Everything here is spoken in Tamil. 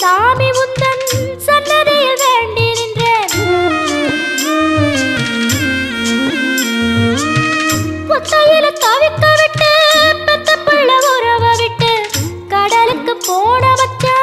சாமி உந்தன் சன்னதியில் வேண்டி நின்றேன் புத்தையில விட்டு பெத்த பிள்ளை உறவ விட்டு கடலுக்கு போன வச்சா